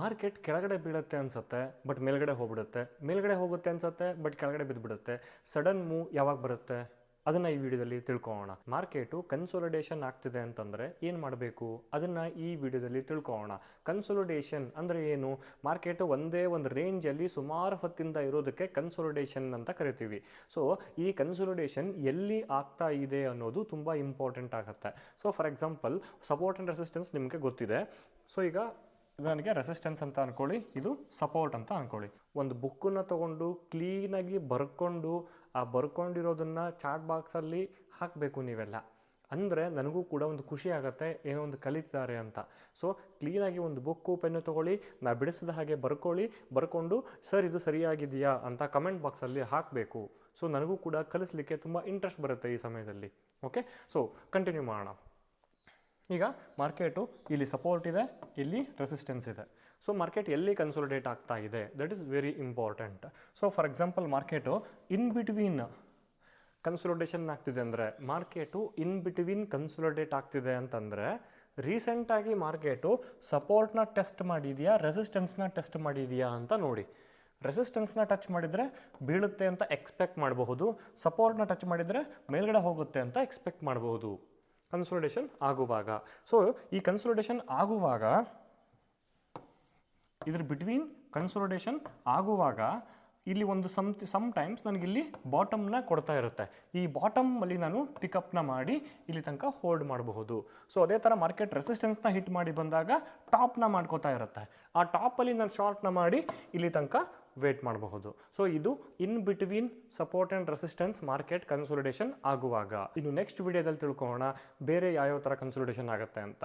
Market ಕೆಳಗಡೆ ಬೀಳುತ್ತೆ ಅನ್ಸುತ್ತೆ ಬಟ್ ಮೇಲ್ಗಡೆ ಹೋಗ್ಬಿಡುತ್ತೆ. ಮೇಲ್ಗಡೆ ಹೋಗುತ್ತೆ ಅನ್ಸುತ್ತೆ ಬಟ್ ಕೆಳಗಡೆ ಬಿದ್ದುಬಿಡುತ್ತೆ ಸಡನ್ ಮೂವ್ ಯಾವಾಗ ಬರುತ್ತೆ? ಅದನ್ನ ಈ ವಿಡಿಯೋದಲ್ಲಿ ತಿಳ್ಕೊಳ್ಳೋಣ. ಮಾರ್ಕೆಟು ಕನ್ಸೋಲಿಡೇಷನ್ ಆಗ್ತಿದೆ ಅಂತಂದ್ರೆ ಏನು ಮಾಡಬೇಕು? ಅದನ್ನ ಈ ವಿಡಿಯೋದಲ್ಲಿ ತಿಳ್ಕೊಳ್ಳೋಣ. ಕನ್ಸೋಲಿಡೇಷನ್ ಅಂದ್ರೆ ಏನು? ಮಾರ್ಕೆಟ್ ಒಂದೇ ಒಂದು ರೇಂಜಲ್ಲಿ ಸುಮಾರು ಹೊತ್ತಿಂದ ಇರೋದಕ್ಕೆ ಕನ್ಸೋಲಿಡೇಷನ್ ಅಂತ ಕರಿತೀವಿ. ಸೊ ಈ ಕನ್ಸೋಲಿಡೇಷನ್ ಎಲ್ಲಿ ಆಗ್ತಾ ಇದೆ ಅನ್ನೋದು ತುಂಬ ಇಂಪಾರ್ಟೆಂಟ್ ಆಗುತ್ತೆ. So for example support and resistance ನಿಮಗೆ ಗೊತ್ತಿದೆ. ಸೊ ಈಗ ನನಗೆ ರೆಸಿಸ್ಟೆನ್ಸ್ ಅಂತ ಅನ್ಕೊಳ್ಳಿ, ಇದು ಸಪೋರ್ಟ್ ಅಂತ ಅನ್ಕೊಳ್ಳಿ. ಒಂದು ಬುಕ್ಕನ್ನು ತಗೊಂಡು ಕ್ಲೀನಾಗಿ ಬರ್ಕೊಂಡು, ಆ ಬರ್ಕೊಂಡಿರೋದನ್ನು ಚಾಟ್ ಬಾಕ್ಸಲ್ಲಿ ಹಾಕಬೇಕು ನೀವೆಲ್ಲ. ಅಂದರೆ ನನಗೂ ಕೂಡ ಒಂದು ಖುಷಿ ಆಗುತ್ತೆ, ಏನೋ ಒಂದು ಕಲಿತಿದ್ದಾರೆ ಅಂತ. ಸೊ ಕ್ಲೀನಾಗಿ ಒಂದು ಬುಕ್ಕು ಪೆನ್ನು ತೊಗೊಳ್ಳಿ, ನಾ ಬಿಡಿಸಿದ ಹಾಗೆ ಬರ್ಕೊಳ್ಳಿ, ಬರ್ಕೊಂಡು, ಸರ್, ಇದು ಸರಿಯಾಗಿದೆಯಾ? ಅಂತ ಕಮೆಂಟ್ ಬಾಕ್ಸಲ್ಲಿ ಹಾಕಬೇಕು. ಸೊ ನನಗೂ ಕೂಡ ಕಲಿಸಲಿಕ್ಕೆ ತುಂಬ ಇಂಟ್ರೆಸ್ಟ್ ಬರುತ್ತೆ ಈ ಸಮಯದಲ್ಲಿ. ಓಕೆ ಸೊ ಕಂಟಿನ್ಯೂ ಮಾಡೋಣ. ಈಗ ಮಾರ್ಕೆಟು ಇಲ್ಲಿ ಸಪೋರ್ಟ್ ಇದೆ, ಇಲ್ಲಿ ರೆಸಿಸ್ಟೆನ್ಸ್ ಇದೆ. ಸೊ ಮಾರ್ಕೆಟ್ ಎಲ್ಲಿ ಕನ್ಸೋಲಿಡೇಟ್ ಆಗ್ತಾ ಇದೆ? That is very important so for example market in between consolidation ಆಗ್ತಿದೆ ಅಂದರೆ ಮಾರ್ಕೆಟು ಇನ್ ಬಿಟ್ವೀನ್ ಕನ್ಸೋಲಿಡೇಟ್ ಆಗ್ತಿದೆ ಅಂತಂದರೆ ರೀಸೆಂಟಾಗಿ ಮಾರ್ಕೆಟು ಸಪೋರ್ಟ್ನ ಟೆಸ್ಟ್ ಮಾಡಿದೆಯಾ ರೆಸಿಸ್ಟೆನ್ಸ್ನ ಟೆಸ್ಟ್ ಮಾಡಿದೆಯಾ ಅಂತ ನೋಡಿ. ರೆಸಿಸ್ಟೆನ್ಸ್ನ ಟಚ್ ಮಾಡಿದರೆ ಬೀಳುತ್ತೆ ಅಂತ ಎಕ್ಸ್ಪೆಕ್ಟ್ ಮಾಡಬಹುದು ಸಪೋರ್ಟ್ನ ಟಚ್ ಮಾಡಿದರೆ ಮೇಲ್ಗಡೆ ಹೋಗುತ್ತೆ ಅಂತ ಎಕ್ಸ್ಪೆಕ್ಟ್ ಮಾಡಬಹುದು. ಕನ್ಸೋಲಿಡೇಷನ್ ಆಗುವಾಗ. ಸೊ ಈ ಕನ್ಸೋಲಿಡೇಷನ್ ಆಗುವಾಗ, ಇದ್ರ ಬಿಟ್ವೀನ್ ಕನ್ಸೋಲಿಡೇಷನ್ ಆಗುವಾಗ ಇಲ್ಲಿ ಒಂದು ಸಮ್ ಸಮ್ ಟೈಮ್ಸ್ ನನಗಿಲ್ಲಿ ಬಾಟಮ್ನ ಕೊಡ್ತಾ ಇರುತ್ತೆ. ಈ ಬಾಟಮಲ್ಲಿ ನಾನು ಪಿಕಪ್ನ ಮಾಡಿ ಇಲ್ಲಿ ತನಕ ಹೋಲ್ಡ್ ಮಾಡಬಹುದು. ಸೊ ಅದೇ ಥರ ಮಾರ್ಕೆಟ್ ರೆಸಿಸ್ಟೆನ್ಸ್ನ ಹಿಟ್ ಮಾಡಿ ಬಂದಾಗ ಟಾಪ್ನ ಮಾಡ್ಕೋತಾ ಇರುತ್ತೆ. ಆ ಟಾಪಲ್ಲಿ ನಾನು ಶಾರ್ಟ್ನ ಮಾಡಿ ಇಲ್ಲಿ ತನಕ ವೇಟ್ ಮಾಡಬಹುದು. ಸೊ ಇದು in between support and resistance market consolidation ಆಗುವಾಗ. ಇನ್ನು ನೆಕ್ಸ್ಟ್ ವಿಡಿಯೋದಲ್ಲಿ ತಿಳ್ಕೊಳ್ಳೋಣ ಬೇರೆ ಯಾವ್ಯಾವ ಥರ ಕನ್ಸೋಲಿಡೇಷನ್ ಆಗುತ್ತೆ ಅಂತ.